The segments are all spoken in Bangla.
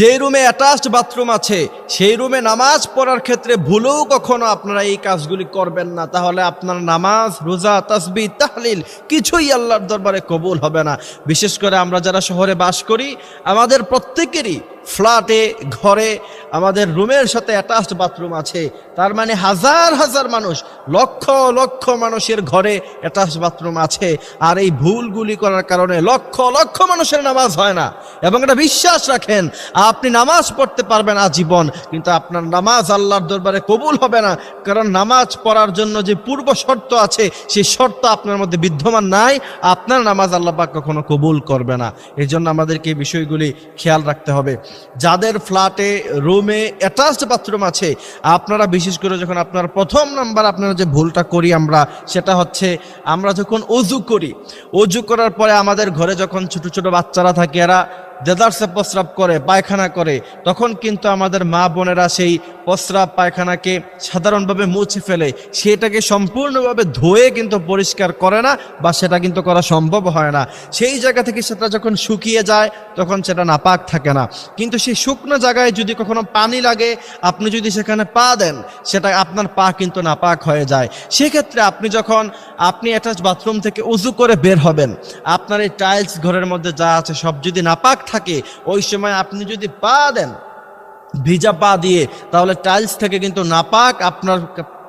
যে রুমে অ্যাটাচড বাথরুম আছে, সেই রুমে নামাজ পড়ার ক্ষেত্রে ভুলেও কখনো আপনারা এই কাজগুলি করবেন না। তাহলে আপনার নামাজ, রোজা তাসবি তাহলিল কিছুই আল্লাহর দরবারে কবুল হবে না। বিশেষ করে আমরা যারা শহরে বাস করি, আমাদের প্রত্যেকেরই ফ্ল্যাটে, ঘরে, আমাদের রুমের সাথে অ্যাটাচড বাথরুম আছে। তার মানে হাজার হাজার মানুষ, লক্ষ লক্ষ মানুষের ঘরে অ্যাটাচড বাথরুম আছে। আর এই ভুলগুলি করার কারণে লক্ষ লক্ষ মানুষের নামাজ হয় না। এবং এটা বিশ্বাস রাখেন, আপনি নামাজ পড়তে পারবেন আজীবন, কিন্তু আপনার নামাজ আল্লাহর দরবারে কবুল হবে না। কারণ নামাজ পড়ার জন্য যে পূর্ব শর্ত আছে সেই শর্ত আপনার মধ্যে বিদ্যমান নাই, আপনার নামাজ আল্লাহ কখনো কবুল করবে না। এই জন্য আমাদেরকে এই বিষয়গুলি খেয়াল রাখতে হবে। যাদের ফ্ল্যাটে, রুমে অ্যাটাচড বাথরুম আছে, আপনারা বিশেষ করে যখন আপনার প্রথম নাম্বার আপনারা যে ভুলটা করি আমরা, সেটা হচ্ছে আমরা যখন অজু করি, অজু করার পরে আমাদের ঘরে যখন ছোট ছোট বাচ্চারা থাকে, এরা দেদারসে প্রস্রাব করে, পায়খানা করে, তখন কিন্তু আমাদের মা বোনেরা সেই প্রস্রাব পায়খানাকে সাধারণভাবে মুছে ফেলে। সেটাকে সম্পূর্ণভাবে ধুয়ে কিন্তু পরিষ্কার করে না বা সেটা কিন্তু করা সম্ভব হয় না। সেই জায়গা থেকে সেটা যখন শুকিয়ে যায়, তখন সেটা নাপাক থাকে না। কিন্তু সেই শুকনো জায়গায় যদি কখনো পানি লাগে, আপনি যদি সেখানে পা দেন, সেটা আপনার পা কিন্তু নাপাক হয়ে যায়। সেক্ষেত্রে আপনি যখন, আপনি অ্যাটাচ বাথরুম থেকে উজু করে বের হবেন, আপনার এই টাইলস ঘরের মধ্যে যা আছে সব যদি নাপাক থাকে, ওই সময় আপনি যদি পা দেন, ভিজা পা দিয়ে, তাহলে টাইলস থেকে কিন্তু নাপাক, আপনার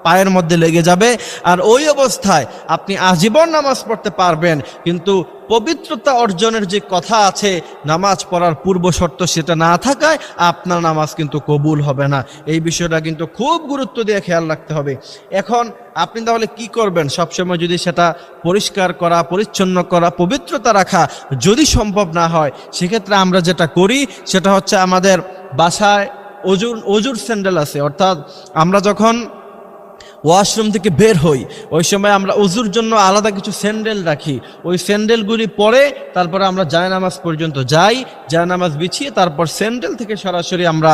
পায়ের মধ্যে লেগে যাবে। আর ওই অবস্থায় আপনি আজীবন নামাজ পড়তে পারবেন। কিন্তু পবিত্রতা অর্জনের যে কথা আছে, নামাজ পড়ার পূর্ব শর্ত সেটা না থাকায় আপনার নামাজ কিন্তু কবুল হবে না। এই বিষয়টা কিন্তু খুব গুরুত্ব দিয়ে খেয়াল রাখতে হবে। এখন আপনি তাহলে কি করবেন? সবসময় যদি সেটা পরিষ্কার করা, পরিচ্ছন্ন করা, পবিত্রতা রাখা যদি সম্ভব না হয়, সেক্ষেত্রে আমরা যেটা করি, সেটা হচ্ছে আমাদের বাসায় অজুর অজুর স্যান্ডেল আছে। অর্থাৎ আমরা যখন ওয়াশরুম থেকে বের হই। ওই সময় আমরা উজুর জন্য আলাদা কিছু স্যান্ডেল রাখি। ওই স্যান্ডেলগুলি পরে তারপরে আমরা জায়নামাজ পর্যন্ত যাই। জায়নামাজ বিছিয়ে তারপর স্যান্ডেল থেকে সরাসরি আমরা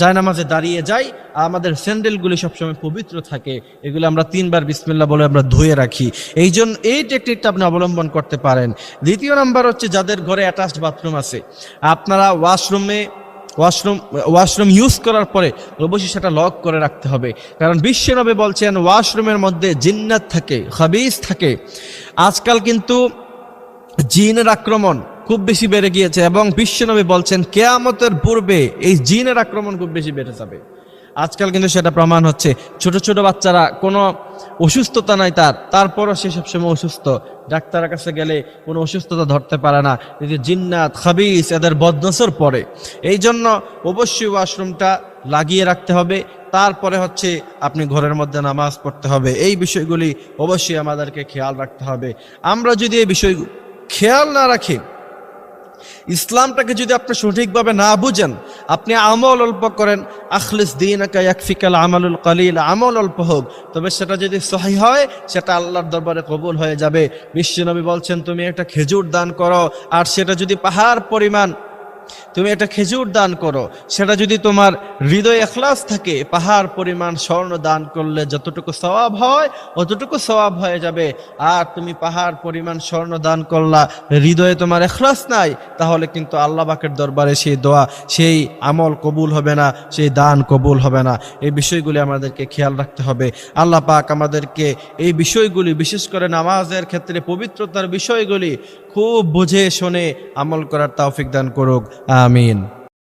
জায়নামাজে দাঁড়িয়ে যাই। আমাদের স্যান্ডেলগুলি সবসময় পবিত্র থাকে। এগুলো আমরা তিনবার বিসমিল্লা বলে আমরা ধুয়ে রাখি। এই জন্য এই টেকনিকটা আপনি অবলম্বন করতে পারেন। দ্বিতীয় নাম্বার হচ্ছে যাদের ঘরে অ্যাটাচড বাথরুম আছে। আপনারা ওয়াশরুমে ওয়াশরুম ওয়াশরুম ইউজ করার পরে অবশ্যই সেটা লক করে রাখতে হবে। কারণ বিশ্বনবী বলছেন, ওয়াশরুমের মধ্যে জিন্নাত থাকে খাবিজ থাকে। আজকাল কিন্তু জিনের আক্রমণ খুব বেশি বেড়ে গিয়েছে এবং বিশ্বনবী বলছেন, কেয়ামতের পূর্বে এই জিনের আক্রমণ খুব বেশি বেড়ে যাবে। আজকাল কিন্তু সেটা প্রমাণ হচ্ছে। ছোট ছোট বাচ্চারা কোনো অসুস্থতা নাই তার। তারপরও সে সবসময় অসুস্থ। ডাক্তারের কাছে গেলে কোনো অসুস্থতা ধরতে পারে না। এই যে জিন্নাত, খাবিস, এদের বদনসর পড়ে। এই জন্য অবশ্যই ওয়াশরুমটা লাগিয়ে রাখতে হবে। তারপরে হচ্ছে আপনি ঘরের মধ্যে নামাজ পড়তে হবে। এই বিষয়গুলি অবশ্যই আমাদেরকে খেয়াল রাখতে হবে। আমরা যদি এই বিষয় খেয়াল না রাখি, ইসলামটাকে যদি আপনি সঠিকভাবে না বুঝেন আপনি আমল অল্প করেন, আখলিস দিন একফিকাল আমলুল কালিল, আমল অল্প হোক, তবে সেটা যদি সহি হয়, সেটা আল্লাহর দরবারে কবুল হয়ে যাবে। বিশ্বনবী বলছেন, তুমি একটা খেজুর দান করো, আর সেটা যদি পাহাড় পরিমাণ তুমি একটা খেজুর দান করো। সেটা যদি তোমার হৃদয় এখলাস থাকে, পাহাড়, পরিমাণ, স্বর্ণ দান করলে যতটুকু স্বভাব হয়, অতটুকু স্বভাব হয়ে যাবে। আর তুমি পাহাড়, পরিমাণ, স্বর্ণ দান করলা, হৃদয়ে তোমার এখলাস নাই, তাহলে কিন্তু আল্লাহ পাকের দরবারে সেই দোয়া, সেই আমল কবুল হবে না, সেই দান কবুল হবে না। এই বিষয়গুলি আমাদেরকে খেয়াল রাখতে হবে। আল্লাহ পাক আমাদেরকে এই বিষয়গুলি, বিশেষ করে নামাজের ক্ষেত্রে পবিত্রতার বিষয়গুলি খুব বুঝে শুনে আমল করার তাওফিক দান করুক। আমিন